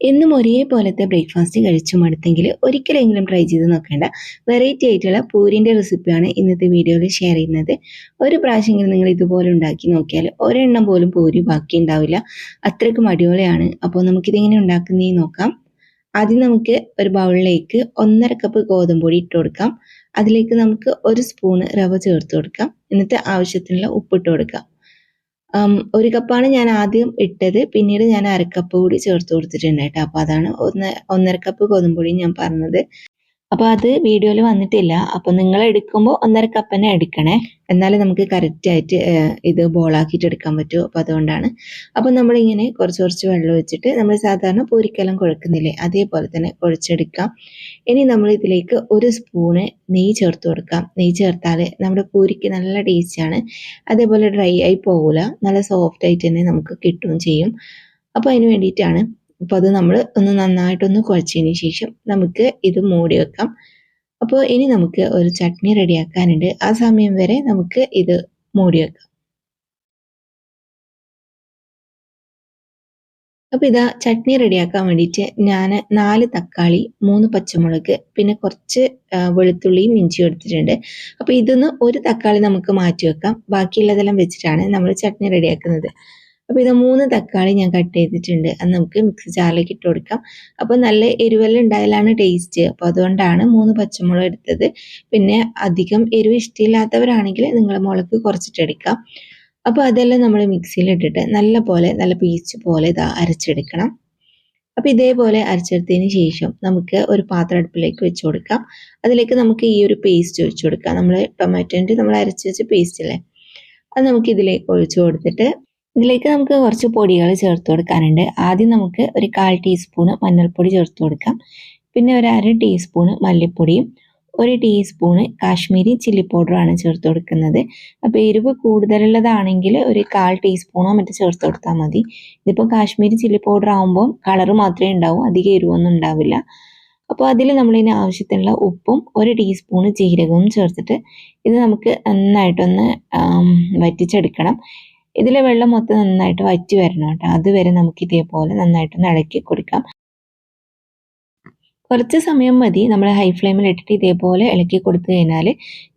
എന്നും ഒരേപോലത്തെ ബ്രേക്ക്ഫാസ്റ്റ് കഴിച്ചു മടുത്തെങ്കിൽ ഒരിക്കലെങ്കിലും ട്രൈ ചെയ്ത് നോക്കേണ്ട വെറൈറ്റി ആയിട്ടുള്ള പൂരിന്റെ റെസിപ്പിയാണ് ഇന്നത്തെ വീഡിയോയിൽ ഷെയർ ചെയ്യുന്നത്. ഒരു പ്രാവശ്യമെങ്കിലും നിങ്ങൾ ഇതുപോലെ ഉണ്ടാക്കി നോക്കിയാൽ ഒരെണ്ണം പോലും പൂരി ബാക്കി ഉണ്ടാവില്ല. അത്രയ്ക്കും അടിപൊളിയാണ് അപ്പോൾ നമുക്കിതെങ്ങനെ ഉണ്ടാക്കുന്നതെന്ന് നോക്കാം. ആദ്യം നമുക്ക് ഒരു ബൗളിലേക്ക് ഒന്നര കപ്പ് ഗോതമ്പ് പൊടി ഇട്ട് കൊടുക്കാം. അതിലേക്ക് നമുക്ക് ഒരു സ്പൂണ് റവ ചേർത്ത് കൊടുക്കാം. എന്നിട്ട് ആവശ്യത്തിനുള്ള ഉപ്പിട്ട് കൊടുക്കാം. ഒരു കപ്പാണ് ഞാൻ ആദ്യം ഇട്ടത്. പിന്നീട് ഞാൻ അരക്കപ്പ് കൂടി ചേർത്ത് കൊടുത്തിട്ടുണ്ട് കേട്ടോ. അപ്പോൾ അതാണ് ഒന്ന് ഒന്നര കപ്പ് ഗോതമ്പ് പൊടി ഞാൻ പറഞ്ഞത്. അപ്പോൾ അത് വീഡിയോയിൽ വന്നിട്ടില്ല. അപ്പോൾ നിങ്ങൾ എടുക്കുമ്പോൾ ഒന്നര കപ്പ് തന്നെ എടുക്കണേ. എന്നാലേ നമുക്ക് കറക്റ്റ് ആയിട്ട് ഏഹ്, ഇത് ബോളാക്കിയിട്ട് എടുക്കാൻ പറ്റൂ. അപ്പോൾ അതുകൊണ്ടാണ്. അപ്പോൾ നമ്മളിങ്ങനെ കുറച്ച് കുറച്ച് വെള്ളം ഒഴിച്ചിട്ട് നമ്മൾ സാധാരണ പൂരിക്കെല്ലാം കുഴക്കുന്നില്ലേ അതേപോലെ തന്നെ കുഴച്ചെടുക്കാം. ഇനി നമ്മൾ ഇതിലേക്ക് ഒരു സ്പൂണ് നെയ്യ് ചേർത്ത് കൊടുക്കാം. നെയ്യ് ചേർത്താൽ നമ്മുടെ പൂരിക്ക് നല്ല ടേസ്റ്റാണ് അതേപോലെ ഡ്രൈ ആയി പോകില്ല നല്ല സോഫ്റ്റ് ആയിട്ട് തന്നെ നമുക്ക് കിട്ടുകയും ചെയ്യും. അപ്പോൾ അതിന് വേണ്ടിയിട്ടാണ് അപ്പോൾ അത് നമ്മൾ ഒന്ന് നന്നായിട്ടൊന്ന് കുഴച്ചതിന് ശേഷം നമുക്ക് ഇത് മൂടി വെക്കാം. അപ്പോൾ ഇനി നമുക്ക് ഒരു ചട്നി റെഡിയാക്കാനുണ്ട്. ആ സമയം വരെ നമുക്ക് ഇത് മൂടി വെക്കാം. അപ്പോൾ ഇതാ ചട്നി റെഡിയാക്കാൻ വേണ്ടിയിട്ട് ഞാൻ നാല് തക്കാളി മൂന്ന് പച്ചമുളക് പിന്നെ കുറച്ച് വെളുത്തുള്ളിയും ഇഞ്ചിയും എടുത്തിട്ടുണ്ട്. അപ്പോൾ ഇതൊന്ന് ഒരു തക്കാളി നമുക്ക് മാറ്റി വെക്കാം. ബാക്കിയുള്ളതെല്ലാം വെച്ചിട്ടാണ് നമ്മൾ ചട്നി റെഡിയാക്കുന്നത്. അപ്പോൾ ഇത് മൂന്ന് തക്കാളി ഞാൻ കട്ട് ചെയ്തിട്ടുണ്ട്. അത് നമുക്ക് മിക്സി ജാറിലേക്ക് ഇട്ട് കൊടുക്കാം. അപ്പോൾ നല്ല എരിവെല്ലാം ഉണ്ടായാലാണ് ടേസ്റ്റ് അപ്പോൾ അതുകൊണ്ടാണ് മൂന്ന് പച്ചമുളക് എടുത്തത്. പിന്നെ അധികം എരിവ് ഇഷ്ടമില്ലാത്തവരാണെങ്കിൽ നിങ്ങൾ മുളക് കുറച്ചിട്ടെടുക്കാം അപ്പോൾ അതെല്ലാം നമ്മൾ മിക്സിയിൽ ഇട്ടിട്ട് നല്ല പോലെ നല്ല പീച്ച് പോലെ ഇതാ അരച്ചെടുക്കണം. അപ്പോൾ ഇതേപോലെ അരച്ചെടുത്തതിന് ശേഷം നമുക്ക് ഒരു പാത്രം അടുപ്പിലേക്ക് വെച്ച് കൊടുക്കാം. അതിലേക്ക് നമുക്ക് ഈ ഒരു പേസ്റ്റ് ഒഴിച്ചു കൊടുക്കാം. നമ്മൾ ടൊമാറ്റോന്റെ നമ്മൾ അരച്ച് വെച്ച പേസ്റ്റ് അല്ലേ അത് നമുക്ക് ഇതിലേക്ക് ഒഴിച്ചു കൊടുത്തിട്ട് ഇതിലേക്ക് നമുക്ക് കുറച്ച് പൊടികൾ ചേർത്ത് കൊടുക്കാനുണ്ട്. ആദ്യം നമുക്ക് ഒരു കാൽ ടീസ്പൂണ് മഞ്ഞൾപ്പൊടി ചേർത്ത് കൊടുക്കാം. പിന്നെ ഒരു അര ടീസ്പൂണ് മല്ലിപ്പൊടിയും ഒരു ടീസ്പൂണ് കാശ്മീരി ചില്ലി പൗഡറുമാണ് ചേർത്ത് കൊടുക്കുന്നത്. അപ്പോൾ എരിവ് കൂടുതലുള്ളതാണെങ്കിൽ ഒരു കാൽ ടീസ്പൂണോ മറ്റോ ചേർത്ത് കൊടുത്താൽ മതി. ഇതിപ്പോൾ കാശ്മീരി ചില്ലി പൗഡർ ആകുമ്പോൾ കളറ് മാത്രമേ ഉണ്ടാവൂ അധികം എരിവൊന്നും ഉണ്ടാവില്ല. അപ്പോൾ അതിൽ നമ്മളിതിന് ആവശ്യത്തിനുള്ള ഉപ്പും ഒരു ടീസ്പൂണ് ജീരകവും ചേർത്തിട്ട് ഇത് നമുക്ക് നന്നായിട്ടൊന്ന് വറ്റിച്ചെടുക്കണം. ഇതിലെ വെള്ളം മൊത്തം നന്നായിട്ട് വറ്റി വരണം കേട്ടോ. അതുവരെ നമുക്ക് ഇതേപോലെ നന്നായിട്ട് ഇളക്കി കൊടുക്കാം. കുറച്ച് സമയം മതി. നമ്മൾ ഹൈ ഫ്ലെയിമിൽ ഇട്ടിട്ട് ഇതേപോലെ ഇളക്കി കൊടുത്തു കഴിഞ്ഞാൽ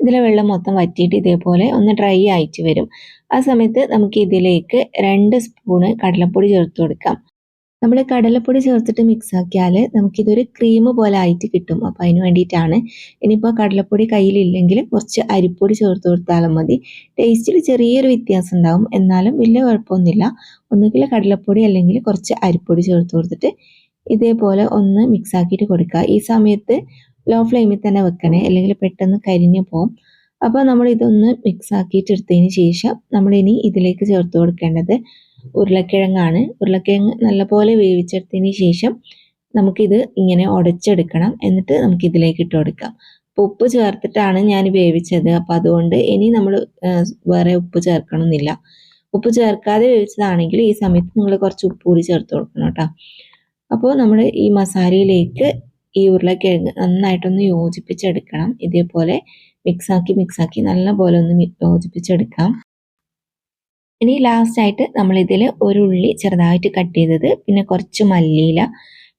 ഇതിലെ വെള്ളം മൊത്തം വറ്റിയിട്ട് ഇതേപോലെ ഒന്ന് ഡ്രൈ ആയിട്ട് വരും. ആ സമയത്ത് നമുക്ക് ഇതിലേക്ക് രണ്ട് സ്പൂണ് കടലപ്പൊടി ചേർത്ത് കൊടുക്കാം. നമ്മൾ കടലപ്പൊടി ചേർത്തിട്ട് മിക്സ് ആക്കിയാൽ നമുക്കിതൊരു ക്രീം പോലെ ആയിട്ട് കിട്ടും. അപ്പോൾ അതിന് വേണ്ടിയിട്ടാണ് ഇനിയിപ്പോൾ കടലപ്പൊടി കയ്യിലില്ലെങ്കിൽ കുറച്ച് അരിപ്പൊടി ചേർത്ത് കൊടുത്താലും മതി. ടേസ്റ്റിൽ ചെറിയൊരു വ്യത്യാസം ഉണ്ടാവും. എന്നാലും വലിയ കുഴപ്പമൊന്നുമില്ല. ഒന്നുകിൽ കടലപ്പൊടി അല്ലെങ്കിൽ കുറച്ച് അരിപ്പൊടി ചേർത്ത് കൊടുത്തിട്ട് ഇതേപോലെ ഒന്ന് മിക്സ് ആക്കിയിട്ട് കൊടുക്കുക. ഈ സമയത്ത് ലോ ഫ്ലെയിമിൽ തന്നെ വെക്കണേ. അല്ലെങ്കിൽ പെട്ടെന്ന് കരിഞ്ഞു പോകും അപ്പോൾ നമ്മൾ ഇതൊന്ന് മിക്സ് ആക്കിയിട്ട് എടുത്തതിന് ശേഷം നമ്മളിനി ഇതിലേക്ക് ചേർത്ത് കൊടുക്കേണ്ടത് ഉരുളക്കിഴങ്ങാണ്. ഉരുളക്കിഴങ്ങ് നല്ലപോലെ വേവിച്ചെടുത്തതിന് ശേഷം നമുക്കിത് ഇങ്ങനെ ഉടച്ചെടുക്കണം. എന്നിട്ട് നമുക്ക് ഇതിലേക്ക് ഇട്ട് കൊടുക്കാം. അപ്പോൾ ഉപ്പ് ചേർത്തിട്ടാണ് ഞാൻ വേവിച്ചത്. അപ്പോൾ അതുകൊണ്ട് ഇനി നമ്മൾ വേറെ ഉപ്പ് ചേർക്കണമെന്നില്ല ഉപ്പ് ചേർക്കാതെ വേവിച്ചതാണെങ്കിൽ ഈ സമയത്ത് നിങ്ങൾ കുറച്ച് ഉപ്പ് കൂടി ചേർത്ത് കൊടുക്കണം കേട്ടോ. അപ്പോൾ നമ്മൾ ഈ മസാലയിലേക്ക് ഈ ഉരുളക്കിഴങ്ങ് നന്നായിട്ടൊന്ന് യോജിപ്പിച്ചെടുക്കണം. ഇതേപോലെ മിക്സാക്കി മിക്സാക്കി നല്ല പോലെ ഒന്ന് യോജിപ്പിച്ചെടുക്കാം. ഇനി ലാസ്റ്റ് ആയിട്ട് നമ്മൾ ഇതിൽ ഒരു ഉള്ളി ചെറുതായിട്ട് കട്ട് ചെയ്തത്. പിന്നെ കുറച്ച് മല്ലിയില.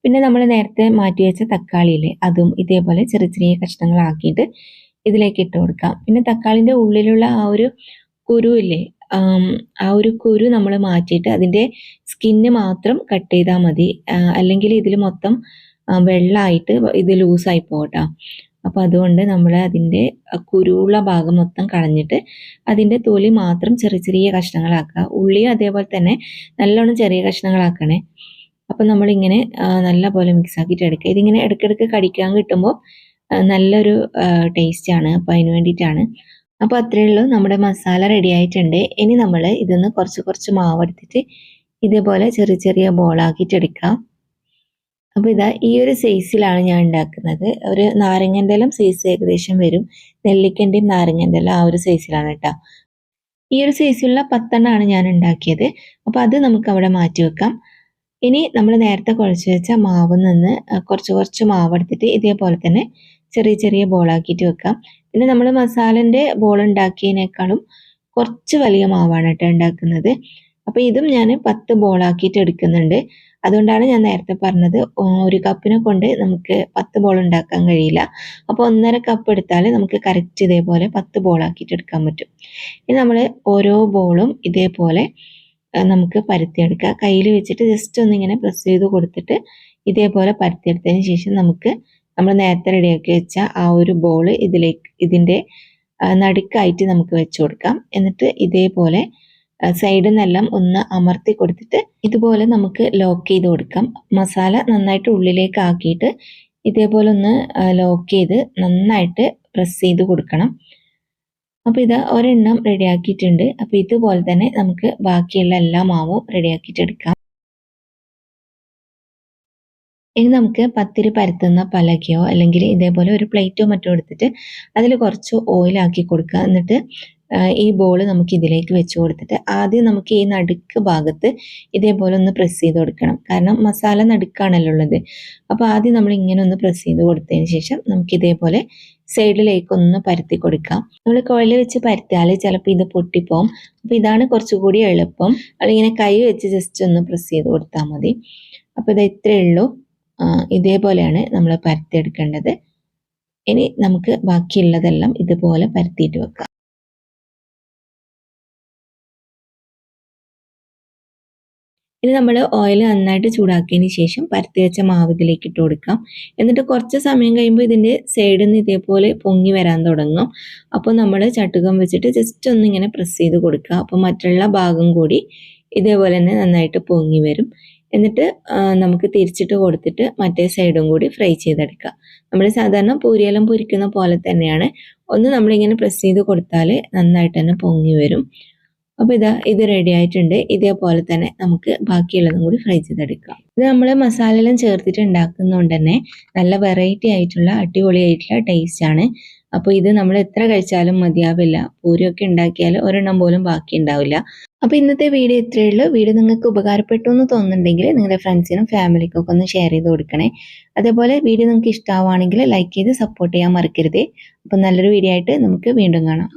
പിന്നെ നമ്മൾ നേരത്തെ മാറ്റി വെച്ച തക്കാളിയില്ലേ അതും ഇതേപോലെ ചെറിയ ചെറിയ കഷ്ണങ്ങളാക്കിയിട്ട് ഇതിലേക്ക് ഇട്ട് കൊടുക്കാം. പിന്നെ തക്കാളിന്റെ ഉള്ളിലുള്ള ആ ഒരു കുരു ഇല്ലേ ആ ഒരു കുരു നമ്മൾ മാറ്റിയിട്ട് അതിന്റെ സ്കിന്ന് മാത്രം കട്ട് ചെയ്താൽ മതി. അല്ലെങ്കിൽ ഇതിൽ മൊത്തം വെള്ളമായിട്ട് ഇത് ലൂസായി പോകട്ടോ അപ്പോൾ അതുകൊണ്ട് നമ്മൾ അതിന്റെ കുരുവുള്ള ഭാഗം മൊത്തം കളഞ്ഞിട്ട് അതിന്റെ തൊലി മാത്രം ചെറിയ ചെറിയ കഷ്ണങ്ങളാക്കുക. ഉള്ളിയും അതേപോലെ തന്നെ നല്ലോണം ചെറിയ കഷ്ണങ്ങളാക്കണേ. അപ്പോൾ നമ്മളിങ്ങനെ നല്ല പോലെ മിക്സ് ആക്കിയിട്ട് എടുക്കുക. ഇതിങ്ങനെ ഇടയ്ക്കിടയ്ക്ക് കടിക്കാൻ കിട്ടുമ്പോൾ നല്ലൊരു ടേസ്റ്റാണ് അപ്പോൾ അതിന് വേണ്ടിയിട്ടാണ്. അപ്പോൾ അത്രയേ ഉള്ളൂ. നമ്മുടെ മസാല റെഡി ആയിട്ടുണ്ട്. ഇനി നമ്മൾ ഇതൊന്ന് കുറച്ച് കുറച്ച് മാവെടുത്തിട്ട് ഇതേപോലെ ചെറിയ ചെറിയ ബോളാക്കിയിട്ട് എടുക്കാം. അപ്പോൾ ഇതാ ഈ ഒരു സൈസിലാണ് ഞാൻ ഉണ്ടാക്കുന്നത്. ഒരു നാരങ്ങന്റെ സൈസ് ഏകദേശം വരും. നെല്ലിക്കന്റെയും നാരങ്ങന്റെ ആ ഒരു സൈസിലാണ് കേട്ടോ. ഈ ഒരു സൈസിലുള്ള പത്തെണ്ണമാണ് ഞാൻ ഉണ്ടാക്കിയത്. അപ്പോൾ അത് നമുക്ക് അവിടെ മാറ്റി വെക്കാം. ഇനി നമ്മൾ നേരത്തെ കുഴച്ച് വെച്ച മാവിൽ നിന്ന് കുറച്ച് കുറച്ച് മാവ് എടുത്തിട്ട് ഇതേപോലെ തന്നെ ചെറിയ ചെറിയ ബോളാക്കിയിട്ട് വെക്കാം. പിന്നെ നമ്മൾ മസാലന്റെ ബോൾ ഉണ്ടാക്കിയതിനേക്കാളും കുറച്ച് വലിയ മാവാണ് കേട്ടോ ഉണ്ടാക്കുന്നത്. അപ്പോൾ ഇതും ഞാൻ പത്ത് ബോളാക്കിയിട്ട് എടുക്കുന്നുണ്ട്. അതുകൊണ്ടാണ് ഞാൻ നേരത്തെ പറഞ്ഞത് ഒരു കപ്പിനെ കൊണ്ട് നമുക്ക് പത്ത് ബോൾ ഉണ്ടാക്കാൻ കഴിയില്ല. അപ്പോൾ ഒന്നര കപ്പ് എടുത്താൽ നമുക്ക് കറക്റ്റ് ഇതേപോലെ പത്ത് ബോൾ ആക്കിയിട്ട് എടുക്കാൻ പറ്റും. ഇനി നമ്മൾ ഓരോ ബോളും ഇതേപോലെ നമുക്ക് പരത്തിയെടുക്കുക. കയ്യിൽ വെച്ചിട്ട് ജസ്റ്റ് ഒന്നിങ്ങനെ പ്രസ് ചെയ്ത് കൊടുത്തിട്ട് ഇതേപോലെ പരത്തിയെടുത്തതിന് ശേഷം നമുക്ക് നമ്മൾ നേരത്തെ റെഡിയാക്കി വെച്ച ആ ഒരു ബോൾ ഇതിലേക്ക് ഇതിന്റെ നടുക്കായിട്ട് നമുക്ക് വെച്ച് കൊടുക്കാം. എന്നിട്ട് ഇതേപോലെ സൈഡിൽ ഒന്ന് അമർത്തി കൊടുത്തിട്ട് ഇതുപോലെ നമുക്ക് ലോക്ക് ചെയ്ത് കൊടുക്കാം. മസാല നന്നായിട്ട് ഉള്ളിലേക്ക് ആക്കിയിട്ട് ഇതേപോലെ ഒന്ന് ലോക്ക് ചെയ്ത് നന്നായിട്ട് പ്രസ് ചെയ്ത് കൊടുക്കണം. അപ്പോൾ ഇത് ഒരെണ്ണം റെഡിയാക്കിയിട്ടുണ്ട്. അപ്പോൾ ഇതുപോലെ തന്നെ നമുക്ക് ബാക്കിയുള്ള എല്ലാ മാവും റെഡിയാക്കിയിട്ട് എടുക്കാം. ഇനി നമുക്ക് പത്തിരി പരത്തുന്ന പലകയോ അല്ലെങ്കിൽ ഇതേപോലെ ഒരു പ്ലേറ്റോ മറ്റോ എടുത്തിട്ട് അതിൽ കുറച്ച് ഓയിലാക്കി കൊടുക്കുക. എന്നിട്ട് ഈ ബോൾ നമുക്ക് ഇതിലേക്ക് വെച്ച് കൊടുത്തിട്ട് ആദ്യം നമുക്ക് ഈ നടുക്ക് ഭാഗത്ത് ഇതേപോലെ ഒന്ന് പ്രസ് ചെയ്ത് കൊടുക്കണം. കാരണം മസാല നടുക്കാണല്ലോ ഉള്ളത്. അപ്പോൾ ആദ്യം നമ്മൾ ഇങ്ങനെ ഒന്ന് പ്രസ് ചെയ്ത് കൊടുത്തതിന് ശേഷം നമുക്ക് ഇതേപോലെ സൈഡിലേക്ക് ഒന്ന് പരത്തി കൊടുക്കാം. നമ്മൾ കുഴൽ വെച്ച് പരത്തിയാൽ ചിലപ്പോൾ ഇത് പൊട്ടിപ്പോവും. അപ്പോൾ ഇതാണ് കുറച്ചുകൂടി എളുപ്പം. അല്ലെങ്കിൽ കൈ വെച്ച് ജസ്റ്റ് ഒന്ന് പ്രസ് ചെയ്ത് കൊടുത്താൽ മതി. അപ്പോൾ ഇത് ഇത്രയേ ഉള്ളൂ. ഇതേപോലെയാണ് നമ്മൾ പരത്തിയെടുക്കേണ്ടത്. ഇനി നമുക്ക് ബാക്കിയുള്ളതെല്ലാം ഇതുപോലെ പരത്തിയിട്ട് വെക്കാം. ഇനി നമ്മൾ ഓയിൽ നന്നായിട്ട് ചൂടാക്കിയതിന് ശേഷം പരത്തി വെച്ച മാവ് ഇതിലേക്ക് ഇട്ട് കൊടുക്കാം. എന്നിട്ട് കുറച്ച് സമയം കഴിയുമ്പോൾ ഇതിന്റെ സൈഡിൽ നിന്ന് ഇതേപോലെ പൊങ്ങി വരാൻ തുടങ്ങും. അപ്പോൾ നമ്മൾ ചട്ടുകം വെച്ചിട്ട് ജസ്റ്റ് ഒന്നിങ്ങനെ പ്രസ് ചെയ്ത് കൊടുക്കുക. അപ്പോൾ മറ്റുള്ള ഭാഗം കൂടി ഇതേപോലെ തന്നെ നന്നായിട്ട് പൊങ്ങി വരും. എന്നിട്ട് നമുക്ക് തിരിച്ചിട്ട് കൊടുത്തിട്ട് മറ്റേ സൈഡും കൂടി ഫ്രൈ ചെയ്തെടുക്കുക നമ്മൾ സാധാരണ പൂരിയെല്ലാം പൊരിക്കുന്ന പോലെ തന്നെയാണ്. ഒന്ന് നമ്മളിങ്ങനെ പ്രസ് ചെയ്ത് കൊടുത്താൽ നന്നായിട്ട് തന്നെ പൊങ്ങി വരും. അപ്പോൾ ഇതാ ഇത് റെഡി ആയിട്ടുണ്ട്. ഇതേപോലെ തന്നെ നമുക്ക് ബാക്കിയുള്ളതും കൂടി ഫ്രൈ ചെയ്തെടുക്കാം. ഇത് നമ്മൾ മസാലയെല്ലാം ചേർത്തിട്ട് ഉണ്ടാക്കുന്നതുകൊണ്ട് തന്നെ നല്ല വെറൈറ്റി ആയിട്ടുള്ള അടിപൊളിയായിട്ടുള്ള ടേസ്റ്റ് ആണ്. അപ്പോൾ ഇത് നമ്മൾ എത്ര കഴിച്ചാലും മതിയാവില്ല. പൂരിയൊക്കെ ഉണ്ടാക്കിയാൽ ഒരെണ്ണം പോലും ബാക്കി ഉണ്ടാവില്ല. അപ്പോൾ ഇന്നത്തെ വീഡിയോ ഇത്രയേ ഉള്ളൂ. വീഡിയോ നിങ്ങൾക്ക് ഉപകാരപ്പെട്ടു എന്ന് തോന്നുന്നുണ്ടെങ്കിൽ നിങ്ങളുടെ ഫ്രണ്ട്സിനും ഫാമിലിക്കൊക്കെ ഒന്ന് ഷെയർ ചെയ്ത് കൊടുക്കണേ. അതേപോലെ വീഡിയോ നിങ്ങൾക്ക് ഇഷ്ടമാവുകയാണെങ്കിൽ ലൈക്ക് ചെയ്ത് സപ്പോർട്ട് ചെയ്യാൻ മറക്കരുത്. അപ്പോൾ നല്ലൊരു വീഡിയോ ആയിട്ട് നമുക്ക് വീണ്ടും കാണാം.